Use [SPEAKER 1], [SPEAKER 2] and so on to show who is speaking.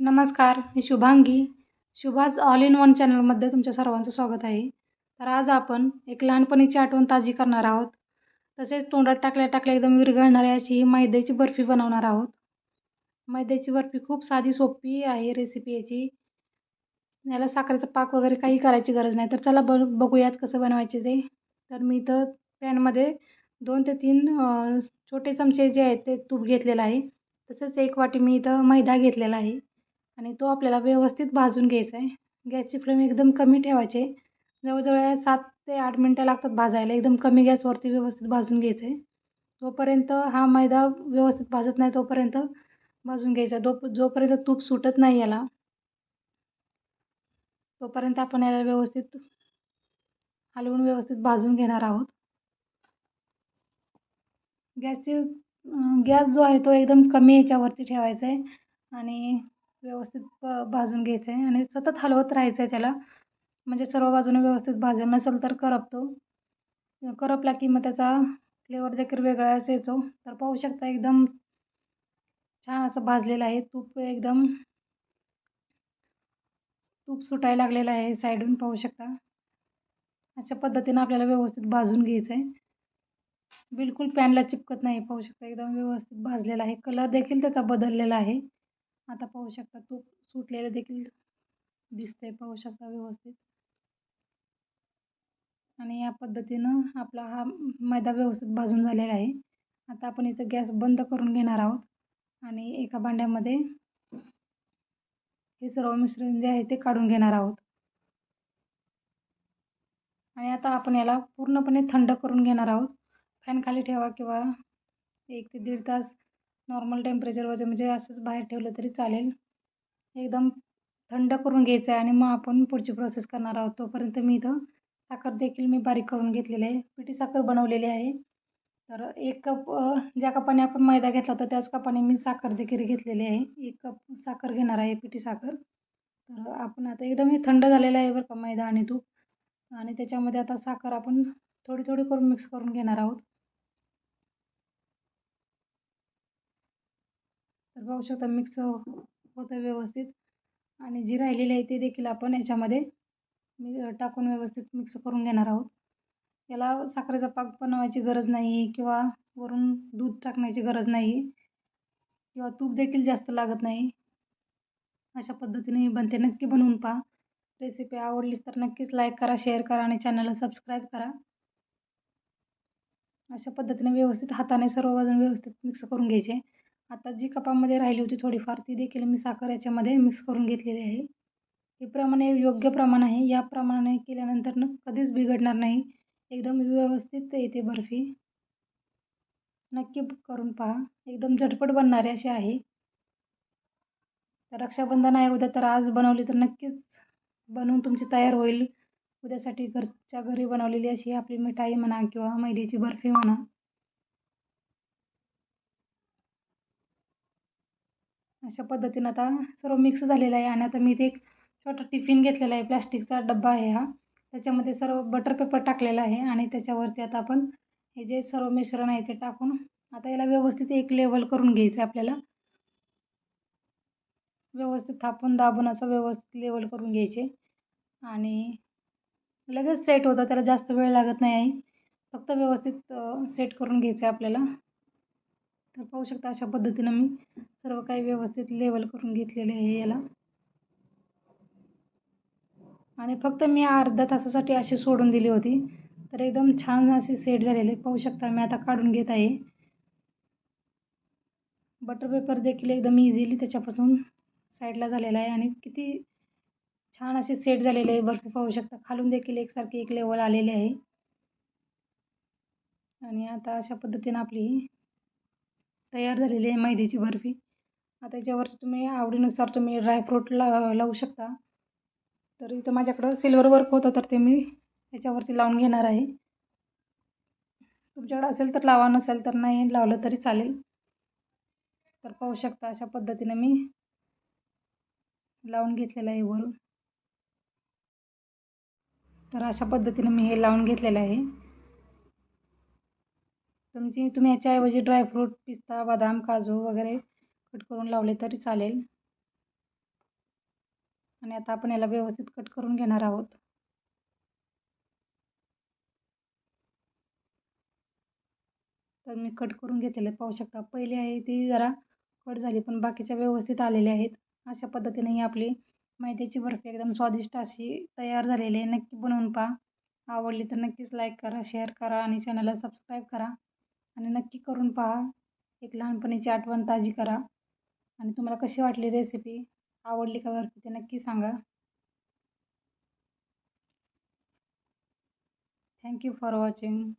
[SPEAKER 1] नमस्कार मी Shubhangi. Shubha's all in one चॅनलमध्ये तुमच्या सर्वांचं स्वागत आहे. तर आज आपण एक लहानपणीची आठवण ताजी करणार आहोत. तसेच तोंडात टाकल्या टाकल्या एकदम विरघळणारी अशी ही मैद्याची बर्फी बनवणार आहोत. मैद्याची बर्फी खूप साधी सोपी आहे रेसिपी याची. याला साखरेचा पाक वगैरे काही करायची गरज नाही. तर चला ब बघूयात कसं बनवायचे ते. तर मी इथं पॅनमध्ये दोन ते तीन छोटे चमचे जे आहेत ते तूप घेतलेलं आहे. तसंच एक वाटी मी इथं मैदा घेतलेला आहे. आणि तो आपल्याला व्यवस्थित भाजून घ्यायचा आहे. गॅसची फ्लेम एकदम कमी ठेवायचे जवळजवळ सात ते आठ मिनटं लागतात भाजायला. एकदम कमी गॅसवरती व्यवस्थित भाजून घ्यायचं आहे. तोपर्यंत हा मैदा व्यवस्थित भाजत नाही तोपर्यंत भाजून घ्यायचा दो जोपर्यंत तूप सुटत नाही याला तोपर्यंत आपण याला व्यवस्थित हलवून व्यवस्थित भाजून घेणार आहोत. गॅसची गॅस जो आहे तो एकदम कमी याच्यावरती ठेवायचा आहे. आणि व्यवस्थित प भाजून घ्यायचं आहे आणि सतत हलवत राहायचं आहे त्याला. म्हणजे सर्व बाजूने व्यवस्थित भाजून नसेल तर करपतो. करपला की मग त्याचा फ्लेवर देखील वेगळाच येतो. तर पाहू शकता एकदम छान असं भाजलेलं आहे. तूप एकदम तूप सुटायला लागलेलं आहे साईडून पाहू शकता. अशा पद्धतीनं आपल्याला व्यवस्थित भाजून घ्यायचं आहे बिलकुल पॅनला चिपकत नाही पाहू शकता. एकदम व्यवस्थित भाजलेला आहे. कलर देखील त्याचा बदललेला आहे. आता पाहू शकता तूप सुटलेलं देखील दिसतंय पाहू शकता व्यवस्थित. आणि या पद्धतीनं आपला हा मैदा व्यवस्थित भाजून झालेला आहे. आता आपण इथं गॅस बंद करून घेणार आहोत. आणि एका भांड्यामध्ये हे सर्व मिश्रण जे आहे ते काढून घेणार आहोत. आणि आता आपण याला पूर्णपणे थंड करून घेणार आहोत. फॅन खाली ठेवा किंवा एक ते दीड तास नॉर्मल टेम्परेचरवरती म्हणजे असंच बाहेर ठेवलं तरी चालेल. एकदम थंड करून घ्यायचं आहे आणि मग आपण पुढची प्रोसेस करणार आहोत. तोपर्यंत मी इथं साखर देखील मी बारीक करून घेतलेली आहे. पिठी साखर बनवलेली आहे. तर एक कप ज्या कपाने आपण मैदा घेतला होता त्याच कपाने मी साखर देखील घेतलेली आहे. एक कप साखर घेणार आहे पिठी साखर. तर आपण आता एकदम हे थंड झालेलं आहे बरं का मैदा आणि तूप. आणि त्याच्यामध्ये आता साखर आपण थोडी थोडी करून मिक्स करून घेणार आहोत. तर पाहू शकता मिक्स होतं व्यवस्थित. आणि जी राहिलेली आहे ते देखील आपण याच्यामध्ये मी टाकून व्यवस्थित मिक्स करून घेणार आहोत. याला साखरेचा पाक बनवायची गरज नाही किंवा वरून दूध टाकण्याची गरज नाही किंवा तूप देखील जास्त लागत नाही. अशा पद्धतीने बनते. नक्की बनवून पहा. रेसिपी आवडलीच तर नक्कीच लाईक करा शेअर करा आणि चॅनलला सबस्क्राईब करा. अशा पद्धतीने व्यवस्थित हाताने सर्व बाजून व्यवस्थित मिक्स करून घ्यायचे. आता जी कपामध्ये राहिली होती थोडीफार ती देखील मी साखर याच्यामध्ये मिक्स करून घेतलेली आहे. हे प्रमाणे योग्य प्रमाण आहे. या प्रमाणे केल्यानंतर न कधीच बिघडणार नाही. एकदम व्यवस्थित येते बर्फी. नक्की करून पहा. एकदम झटपट बनणारे अशी आहे. तर रक्षाबंधन आहे उद्या तर आज बनवली तर नक्कीच बनवून तुमची तयार होईल. उद्यासाठी घरच्या घरी बनवलेली अशी आपली मिठाई म्हणा किंवा मैद्याची बर्फी म्हणा. अशा पद्धतीनं आता सर्व मिक्स झालेलं आहे. आणि आता मी इथे एक छोटा टिफिन घेतलेला आहे. प्लॅस्टिकचा डब्बा आहे हा. त्याच्यामध्ये सर्व बटर पेपर टाकलेला आहे. आणि त्याच्यावरती आता आपण हे जे सर्व मिश्रण आहे ते टाकून आता याला व्यवस्थित एक लेवल करून घ्यायचं आहे आपल्याला. व्यवस्थित थापून दाबून असं व्यवस्थित लेवल करून घ्यायचे. आणि लगेच सेट होतं. त्याला जास्त वेळ लागत नाही. आहे फक्त व्यवस्थित सेट करून घ्यायचं आहे आपल्याला. तर पाहू शकता अशा पद्धतीनं मी सर्व काही व्यवस्थित लेवल करून घेतलेले आहे याला. आणि फक्त मी अर्धा तासासाठी अशी सोडून दिली होती. तर एकदम छान अशी सेट झालेले पाहू शकता मी आता काढून घेत आहे. बटर पेपर देखील एकदम इझिली त्याच्यापासून साईडला झालेला आहे. आणि किती छान असे सेट झालेले आहे. बर्फी पाहू शकता. खालून देखील एकसारखी एक लेवल आलेले आहे. आणि आता अशा पद्धतीनं आपली तयार झालेली आहे मैद्याची बर्फी. आता याच्यावर तुम्ही आवडीनुसार तुम्ही ड्रायफ्रूट ला लावू शकता. तर इथं माझ्याकडं सिल्वर वर्क होतं तर ते मी याच्यावरती लावून घेणार आहे. तुमच्याकडं असेल तर लावा नसेल तर नाही लावलं तरी चालेल. तर पाहू शकता अशा पद्धतीनं मी लावून घेतलेलं आहे वरून. तर अशा पद्धतीनं मी हे लावून घेतलेलं आहे. तुमची म्हणजे तुम्ही याच्याऐवजी ड्रायफ्रूट पिस्ता बदाम काजू वगैरे कट करून लावले तरी चालेल. आणि आता आपण याला व्यवस्थित कट करून घेणार आहोत. तर मी कट करून घेतलेले पाहू शकता. पहिली आहे ती जरा कट झाली पण बाकीच्या व्यवस्थित आलेल्या आहेत. अशा पद्धतीने ही आपली मैद्याची बर्फी एकदम स्वादिष्ट अशी तयार झालेली आहे. नक्की बनवून पहा. आवडली तर नक्कीच लाईक करा शेअर करा आणि चॅनलला सबस्क्राईब करा. आणि नक्की करून पहा. एक लहानपणीची आठवण ताजी करा. आणि तुम्हाला कशी वाटली रेसिपी आवडली का बरं ते नक्की सांगा. Thank you for watching